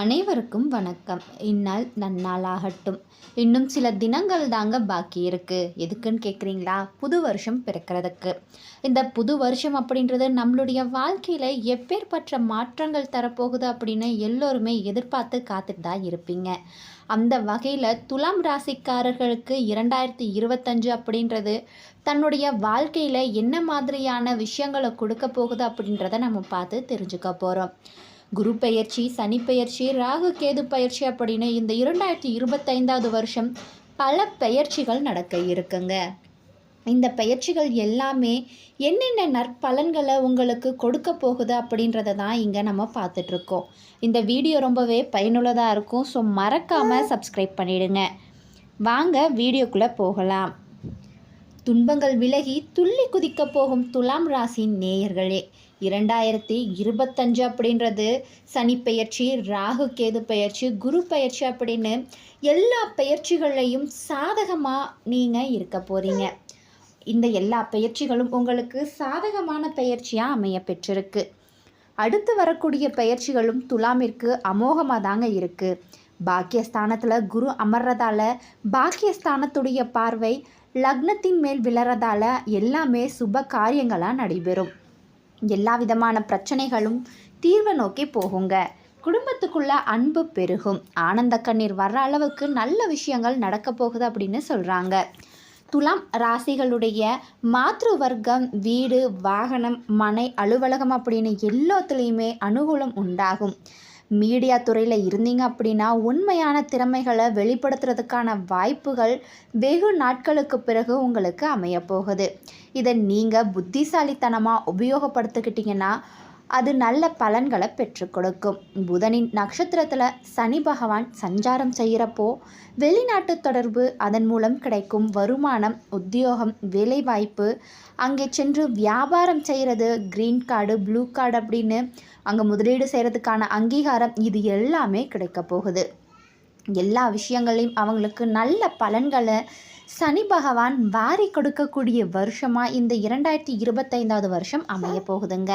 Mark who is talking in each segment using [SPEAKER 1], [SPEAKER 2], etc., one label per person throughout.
[SPEAKER 1] அனைவருக்கும் வணக்கம். இந்நாள் நன்னாளாகட்டும். இன்னும் சில தினங்கள் தாங்க பாக்கி இருக்குது எதுக்குன்னு கேட்குறீங்களா புது வருஷம் பிறக்கிறதுக்கு. இந்த புது வருஷம் அப்படின்றது நம்மளுடைய வாழ்க்கையில் எப்பேற்பற்ற மாற்றங்கள் தரப்போகுது அப்படின்னு எல்லோருமே எதிர்பார்த்து காத்துட்டு தான் இருப்பீங்க. அந்த வகையில் துலாம் ராசிக்காரர்களுக்கு இரண்டாயிரத்தி இருபத்தஞ்சு அப்படின்றது தன்னுடைய வாழ்க்கையில் என்ன மாதிரியான விஷயங்களை கொடுக்க போகுது அப்படின்றத நம்ம பார்த்து தெரிஞ்சுக்க போகிறோம் குரு பெயர்ச்சி சனி பெயர்ச்சி ராகு கேது பயிற்சி அப்படின்னு இந்த இரண்டாயிரத்தி இருபத்தைந்தாவது வருஷம் பல பெயர்ச்சிகள் நடக்க இருக்குங்க. இந்த பெயர்ச்சிகள் எல்லாமே என்னென்ன நற்பலன்களை உங்களுக்கு கொடுக்க போகுது அப்படின்றத தான் இங்கே நம்ம பார்த்துட்ருக்கோம் இந்த வீடியோ ரொம்பவே பயனுள்ளதாக இருக்கும். ஸோ மறக்காமல் சப்ஸ்கிரைப் பண்ணிடுங்க. வாங்க வீடியோக்குள்ளே போகலாம். துன்பங்கள் விலகி துள்ளி குதிக்க போகும் துலாம் ராசியின் நேயர்களே இரண்டாயிரத்தி இருபத்தஞ்சு அப்படின்றது. சனி பெயர்ச்சி ராகு கேது பெயர்ச்சி குரு பெயர்ச்சி அப்படின்னு எல்லா பெயர்ச்சிகளையும் சாதகமாக நீங்கள் இருக்க போகிறீங்க இந்த எல்லா பெயர்ச்சிகளும் உங்களுக்கு சாதகமான பெயர்ச்சியாக அமைய பெற்றிருக்கு. அடுத்து வரக்கூடிய பெயர்ச்சிகளும் துலாமிற்கு அமோகமாக தாங்க இருக்குது பாக்கியஸ்தானத்தில் குரு அமர்றதால பாக்கியஸ்தானத்துடைய பார்வை லக்னத்தின் மேல் விழறதால எல்லாமே சுப காரியங்களாக நடைபெறும். எல்லா விதமான பிரச்சனைகளும் தீர்வை நோக்கி போகுங்க. குடும்பத்துக்குள்ள அன்பு பெருகும். ஆனந்த கண்ணீர் வர்ற அளவுக்கு நல்ல விஷயங்கள் நடக்க போகுது அப்படின்னு சொல்கிறாங்க துலாம் ராசிகளுடைய மாத்ரு வர்க்கம் வீடு வாகனம் மனை அலுவலகம் அப்படின்னு எல்லாத்துலேயுமே அனுகூலம் உண்டாகும். மீடியா துறையில் இருந்தீங்க அப்படின்னா உண்மையான திறமைகளை வெளிப்படுத்துறதுக்கான வாய்ப்புகள் வெகு நாட்களுக்கு பிறகு உங்களுக்கு அமையப்போகுது இதை நீங்கள் புத்திசாலித்தனமாக உபயோகப்படுத்திக்கிட்டிங்கன்னா அது நல்ல பலன்களை பெற்று கொடுக்கும். புதனின் நட்சத்திரத்தில் சனி பகவான் சஞ்சாரம் செய்கிறப்போ வெளிநாட்டு தொடர்பு அதன் மூலம் கிடைக்கும் வருமானம் உத்தியோகம் வேலைவாய்ப்பு அங்கே சென்று வியாபாரம் செய்கிறது க்ரீன் கார்டு ப்ளூ கார்டு அப்படின்னு அங்கே முதலீடு செய்கிறதுக்கான அங்கீகாரம் இது எல்லாமே கிடைக்க போகுது. எல்லா விஷயங்களையும் அவங்களுக்கு நல்ல பலன்களை சனி பகவான் வாரி கொடுக்கக்கூடிய வருஷமாக இந்த இரண்டாயிரத்தி இருபத்தைந்தாவது வருஷம் அமைய போகுதுங்க.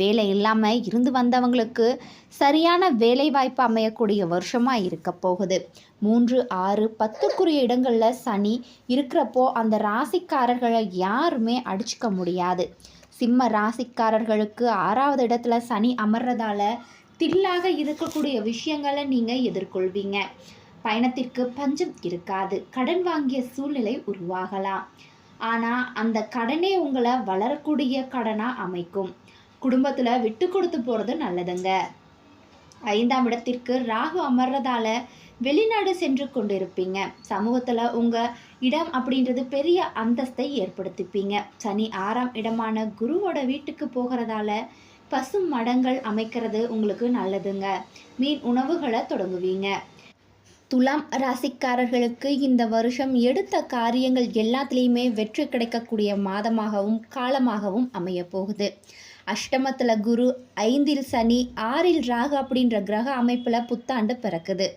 [SPEAKER 1] வேலை இல்லாமல் இருந்து வந்தவங்களுக்கு சரியான வேலை வாய்ப்பு அமையக்கூடிய வருஷமாக இருக்க போகுது. மூன்று ஆறு பத்துக்குரிய இடங்களில் சனி இருக்கிறப்போ அந்த ராசிக்காரர்களை யாருமே அடிச்சுக்க முடியாது. சிம்ம ராசிக்காரர்களுக்கு ஆறாவது இடத்துல சனி அமர்றதால தில்லாக இருக்கக்கூடிய விஷயங்களை நீங்கள் எதிர்கொள்வீங்க. பயணத்திற்கு பஞ்சம் இருக்காது. கடன் வாங்கிய சூழ்நிலை உருவாகலாம். ஆனால் அந்த கடனே உங்களை வளரக்கூடிய கடனாக அமைக்கும். குடும்பத்தில் விட்டு கொடுத்து போகிறது நல்லதுங்க. ஐந்தாம் இடத்திற்கு ராகு அமர்றதால வெளிநாடு சென்று கொண்டிருப்பீங்க. சமூகத்தில் உங்கள் இடம் அப்படின்றது பெரிய அந்தஸ்தை ஏற்படுத்திப்பீங்க. சனி ஆறாம் இடமான குருவோட வீட்டுக்கு போகிறதால பசு மடங்கள் அமைக்கிறது உங்களுக்கு நல்லதுங்க. மீன் உணவுகளை தொடங்குவீங்க. துலாம் ராசிக்காரர்களுக்கு இந்த வருஷம் எடுத்த காரியங்கள் எல்லாத்துலேயுமே வெற்றி கிடைக்கக்கூடிய மாதமாகவும் காலமாகவும் அமைய போகுது அஷ்டமத்தில் குரு ஐந்தில் சனி ஆறில் ராகு அப்படின்ற கிரக அமைப்பில் புத்தாண்டு பிறக்குது.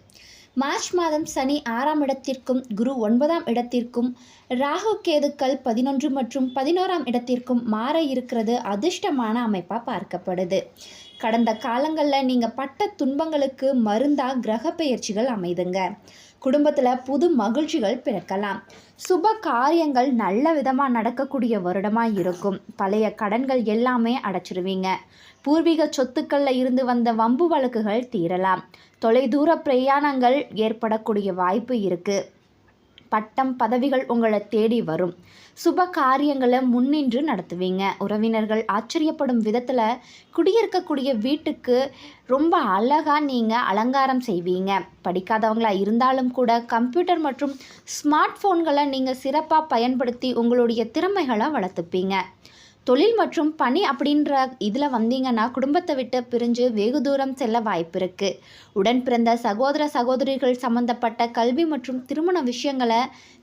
[SPEAKER 1] மார்ச் மாதம் சனி ஆறாம் இடத்திற்கும் குரு ஒன்பதாம் இடத்திற்கும் ராகு கேதுக்கள் பதினொன்று மற்றும் பதினோராம் இடத்திற்கும் மாற இருக்கிறது அதிர்ஷ்டமான அமைப்பாக பார்க்கப்படுது. கடந்த காலங்களில் நீங்கள் பட்ட துன்பங்களுக்கு மருந்தாக கிரக அமைதுங்க. குடும்பத்தில் புது மகிழ்ச்சிகள் பிறக்கலாம். சுப காரியங்கள் நல்ல விதமாக நடக்கக்கூடிய வருடமாக இருக்கும். பழைய கடன்கள் எல்லாமே அடைச்சிருவீங்க. பூர்வீக சொத்துக்களில் இருந்து வந்த வம்பு வழக்குகள் தீரலாம். தொலைதூர பிரயாணங்கள் ஏற்படக்கூடிய வாய்ப்பு இருக்குது பட்டம் பதவிகள் உங்களை தேடி வரும். சுப காரியங்களை முன்னின்று நடத்துவீங்க. உறவினர்கள் ஆச்சரியப்படும் விதத்தில் குடியிருக்கக்கூடிய வீட்டுக்கு ரொம்ப அழகாக நீங்கள் அலங்காரம் செய்வீங்க. படிக்காதவங்களா இருந்தாலும் கூட கம்ப்யூட்டர் மற்றும் ஸ்மார்ட் ஃபோன்களை நீங்கள் சிறப்பாக பயன்படுத்தி உங்களுடைய திறமைகளை வளர்த்துப்பீங்க. தொழில் மற்றும் பணி அப்படின்ற இதில் வந்தீங்கன்னா குடும்பத்தை விட்டு பிரிஞ்சு வெகு தூரம் செல்ல வாய்ப்பு இருக்குது உடன் பிறந்த சகோதர சகோதரிகள் சம்மந்தப்பட்ட கல்வி மற்றும் திருமண விஷயங்களை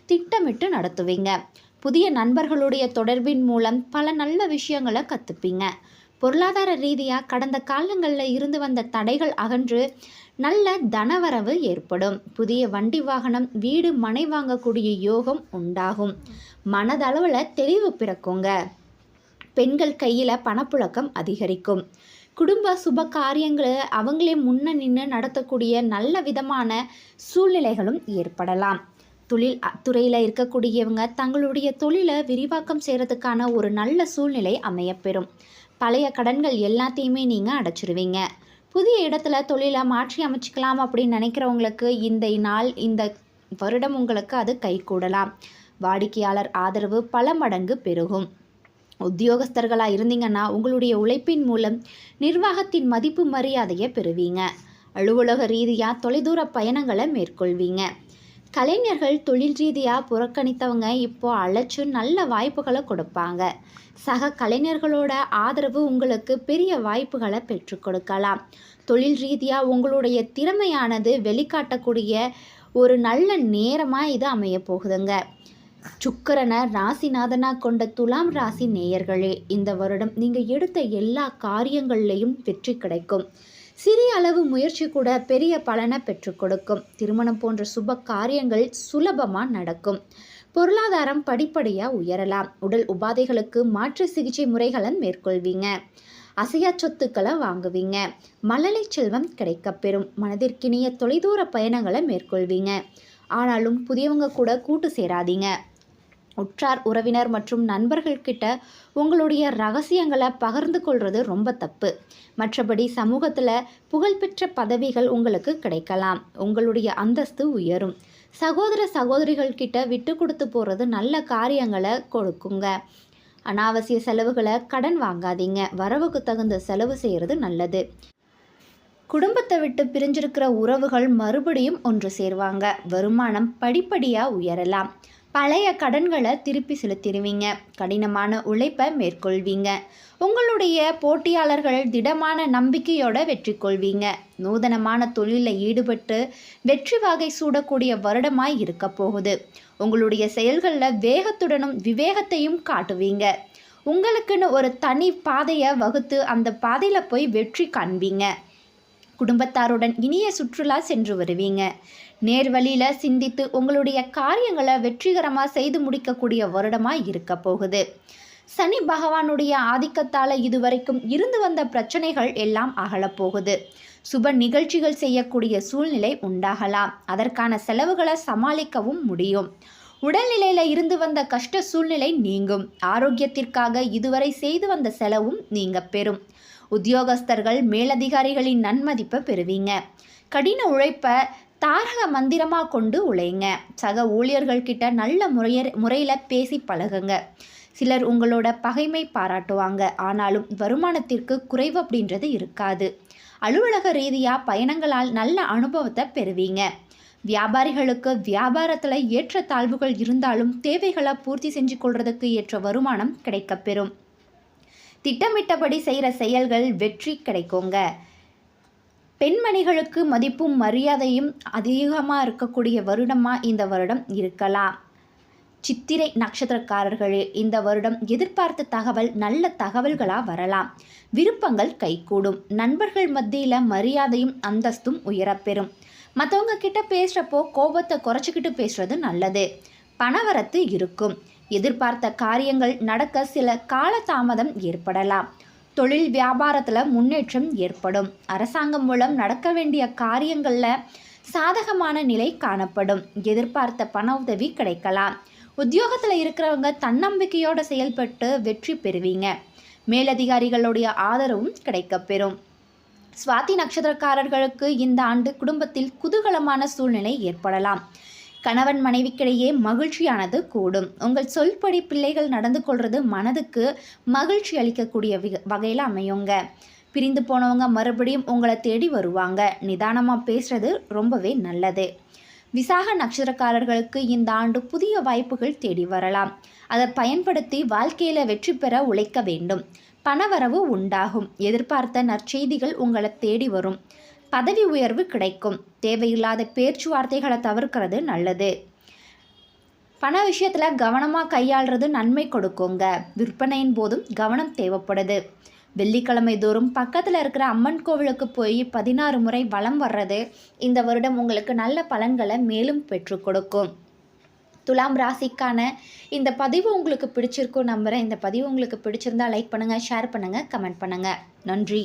[SPEAKER 1] திட்டமிட்டு நடத்துவீங்க. புதிய நண்பர்களுடைய தொடர்பின் மூலம் பல நல்ல விஷயங்களை கற்றுப்பீங்க பொருளாதார ரீதியாக கடந்த காலங்களில் இருந்து வந்த தடைகள் அகன்று நல்ல தனவரவு ஏற்படும். புதிய வண்டி வாகனம் வீடு மனை வாங்கக்கூடிய யோகம் உண்டாகும். மனதளவில் தெளிவு பிறக்குங்க. பெண்கள் கையில் பணப்புழக்கம் அதிகரிக்கும். குடும்ப சுப காரியங்களை அவங்களே முன்ன நின்று நடத்தக்கூடிய நல்ல விதமான சூழ்நிலைகளும் ஏற்படலாம். தொழில் துறையில் இருக்கக்கூடியவங்க தங்களுடைய தொழிலை விரிவாக்கம் செய்கிறதுக்கான ஒரு நல்ல சூழ்நிலை அமையப்பெறும். பழைய கடன்கள் எல்லாத்தையுமே நீங்கள் அடைச்சிருவீங்க. புதிய இடத்துல தொழிலை மாற்றி அமைச்சிக்கலாம் அப்படின்னு நினைக்கிறவங்களுக்கு இந்த நாள் இந்த வருடம் உங்களுக்கு அது கைகூடலாம். வாடிக்கையாளர் ஆதரவு பல மடங்கு பெருகும். உத்தியோகஸ்தர்களாக இருந்தீங்கன்னா உங்களுடைய உழைப்பின் மூலம் நிர்வாகத்தின் மதிப்பு மரியாதையை பெறுவீங்க. அலுவலக ரீதியாக தொலைதூர பயணங்களை மேற்கொள்வீங்க. கலைஞர்கள் தொழில் ரீதியாக புறக்கணித்தவங்க இப்போ அழைச்சு நல்ல வாய்ப்புகளை கொடுப்பாங்க. சக கலைஞர்களோட ஆதரவு உங்களுக்கு பெரிய வாய்ப்புகளை பெற்று கொடுக்கலாம். தொழில் ரீதியாக உங்களுடைய திறமையானது வெளிக்காட்டக்கூடிய ஒரு நல்ல நேரமாக இது அமைய போகுதுங்க. சுக்கரனை ராசிநாதனாக கொண்ட துலாம் ராசி நேயர்களே இந்த வருடம் நீங்கள் எடுத்த எல்லா காரியங்கள்லேயும் வெற்றி கிடைக்கும். சிறிய அளவு முயற்சி கூட பெரிய பலனை பெற்றுக் கொடுக்கும். திருமணம் போன்ற சுப காரியங்கள் சுலபமாக நடக்கும். பொருளாதாரம் படிப்படியாக உயரலாம். உடல் உபாதைகளுக்கு மாற்று சிகிச்சை முறைகளை மேற்கொள்வீங்க. அசையா சொத்துக்களை வாங்குவீங்க. மழலை செல்வம் கிடைக்கப்பெறும் மனதிற்கினிய தொலைதூர பயணங்களை மேற்கொள்வீங்க. ஆனாலும் புதியவங்க கூட கூட்டு சேராதீங்க. உற்றார் உறவினர் மற்றும் நண்பர்கள்கிட்ட உங்களுடைய ரகசியங்களை பகிர்ந்து கொள்வது ரொம்ப தப்பு. மற்றபடி சமூகத்தில் புகழ்பெற்ற பதவிகள் உங்களுக்கு கிடைக்கலாம். உங்களுடைய அந்தஸ்து உயரும். சகோதர சகோதரிகள் கிட்ட விட்டு கொடுத்து போகிறது நல்ல காரியங்களை கொடுக்குங்க. அனாவசிய செலவுகளை கடன் வாங்காதீங்க. வரவுக்கு தகுந்த செலவு செய்கிறது நல்லது. குடும்பத்தை விட்டு பிரிஞ்சிருக்கிற உறவுகள் மறுபடியும் ஒன்று சேருவாங்க. வருமானம் படிப்படியாக உயரலாம். பழைய கடன்களை திருப்பி செலுத்திடுவீங்க. கடினமான உழைப்பை மேற்கொள்வீங்க. உங்களுடைய போட்டியாளர்கள் திடமான நம்பிக்கையோட வெற்றி கொள்வீங்க. நூதனமான தொழிலில் ஈடுபட்டு வெற்றி வாகை சூடக்கூடிய வருடமாய் இருக்க போகுது. உங்களுடைய செயல்களில் வேகத்துடனும் விவேகத்தையும் காட்டுவீங்க. உங்களுக்குன்னு ஒரு தனி பாதையை வகுத்து அந்த பாதையில் போய் வெற்றி காண்பீங்க. குடும்பத்தாருடன் இனிய சுற்றுலா சென்று வருவீங்க. நேர்வழியில் சிந்தித்து உங்களுடைய காரியங்களை வெற்றிகரமாக செய்து முடிக்கக்கூடிய வருடமாக இருக்க போகுது. சனி பகவானுடைய ஆதிக்கத்தால் இதுவரைக்கும் இருந்து வந்த பிரச்சனைகள் எல்லாம் அகலப்போகுது சுப நிகழ்ச்சிகள் செய்யக்கூடிய சூழ்நிலை உண்டாகலாம். அதற்கான செலவுகளை சமாளிக்கவும் முடியும். உடல்நிலையில் இருந்து வந்த கஷ்ட சூழ்நிலை நீங்கும். ஆரோக்கியத்திற்காக இதுவரை செய்து வந்த செலவும் நீங்க பெறும். உத்தியோகஸ்தர்கள் மேலதிகாரிகளின் நன்மதிப்பை பெறுவீங்க. கடின உழைப்பை தாரக மந்திரமாக கொண்டு உழைங்க. சக ஊழியர்கள்கிட்ட நல்ல முறைய முறையில் பேசி பழகுங்க. சிலர் உங்களோட பகைமை பாராட்டுவாங்க. ஆனாலும் வருமானத்திற்கு குறைவு அப்படின்றது இருக்காது. அலுவலக ரீதியாக பயணங்களால் நல்ல அனுபவத்தை பெறுவீங்க. வியாபாரிகளுக்கு வியாபாரத்தில் ஏற்ற தாழ்வுகள் இருந்தாலும் தேவைகளை பூர்த்தி செஞ்சு கொள்றதுக்கு ஏற்ற வருமானம் கிடைக்கப்பெறும். திட்டமிட்டபடி செய்கிற செயல்கள் வெற்றி கிடைக்குங்க. பெண்மணிகளுக்கு மதிப்பும் மரியாதையும் அதிகமாக இருக்கக்கூடிய வருடமாக இந்த வருடம் இருக்கலாம். சித்திரை நட்சத்திரக்காரர்களே இந்த வருடம் எதிர்பார்த்த தகவல் நல்ல தகவல்களாக வரலாம். விருப்பங்கள் கைகூடும். நண்பர்கள் மத்தியில் மரியாதையும் அந்தஸ்தும் உயரப்பெறும். மற்றவங்க கிட்ட பேசுகிறப்போ கோபத்தை குறைச்சிக்கிட்டு பேசுறது நல்லது. பணவரத்து இருக்கும். எதிர்பார்த்த காரியங்கள் நடக்க சில காலதாமதம் ஏற்படலாம். தொழில் வியாபாரத்தில் முன்னேற்றம் ஏற்படும். அரசாங்கம் மூலம் நடக்க வேண்டிய காரியங்களில் சாதகமான நிலை காணப்படும். எதிர்பார்த்த பண உதவி கிடைக்கலாம். உத்தியோகத்தில் இருக்கிறவங்க தன்னம்பிக்கையோடு செயல்பட்டு வெற்றி பெறுவீங்க. மேலதிகாரிகளுடைய ஆதரவும் கிடைக்கப்பெறும் சுவாதி நட்சத்திரக்காரர்களுக்கு இந்த ஆண்டு குடும்பத்தில் குதூகலமான சூழ்நிலை ஏற்படலாம். கணவன் மனைவிக்கிடையே மகிழ்ச்சியானது கூடும். உங்கள் சொல்படி பிள்ளைகள் நடந்து கொள்வது மனதுக்கு மகிழ்ச்சி அளிக்கக்கூடிய வகையில் அமையுங்க. பிரிந்து போனவங்க மறுபடியும் உங்களை தேடி வருவாங்க. நிதானமாக பேசுறது ரொம்பவே நல்லது. விசாக நட்சத்திரக்காரர்களுக்கு இந்த ஆண்டு புதிய வாய்ப்புகள் தேடி வரலாம். அதை பயன்படுத்தி வாழ்க்கையில் வெற்றி பெற உழைக்க வேண்டும். பணவரவு உண்டாகும். எதிர்பார்த்த நற்செய்திகள் உங்களை தேடி வரும். பதவி உயர்வு கிடைக்கும். தேவையில்லாத பேச்சுவார்த்தைகளை தவிர்க்கிறது நல்லது. பண விஷயத்தில் கவனமாக கையாளுறது நன்மை கொடுக்குங்க. விற்பனையின் போதும் கவனம் தேவைப்படுது. வெள்ளிக்கிழமை தோறும் பக்கத்தில் இருக்கிற அம்மன் கோவிலுக்கு போய் பதினாறு முறை வலம் வர்றது இந்த வருடம் உங்களுக்கு நல்ல பலன்களை மேலும் பெற்று கொடுக்கும். துலாம் ராசிக்கான இந்த பதிவு உங்களுக்கு பிடிச்சிருக்கும் நம்புகிறேன் இந்த பதிவு உங்களுக்கு பிடிச்சிருந்தா லைக் பண்ணுங்கள் ஷேர் பண்ணுங்கள் கமெண்ட் பண்ணுங்கள் நன்றி.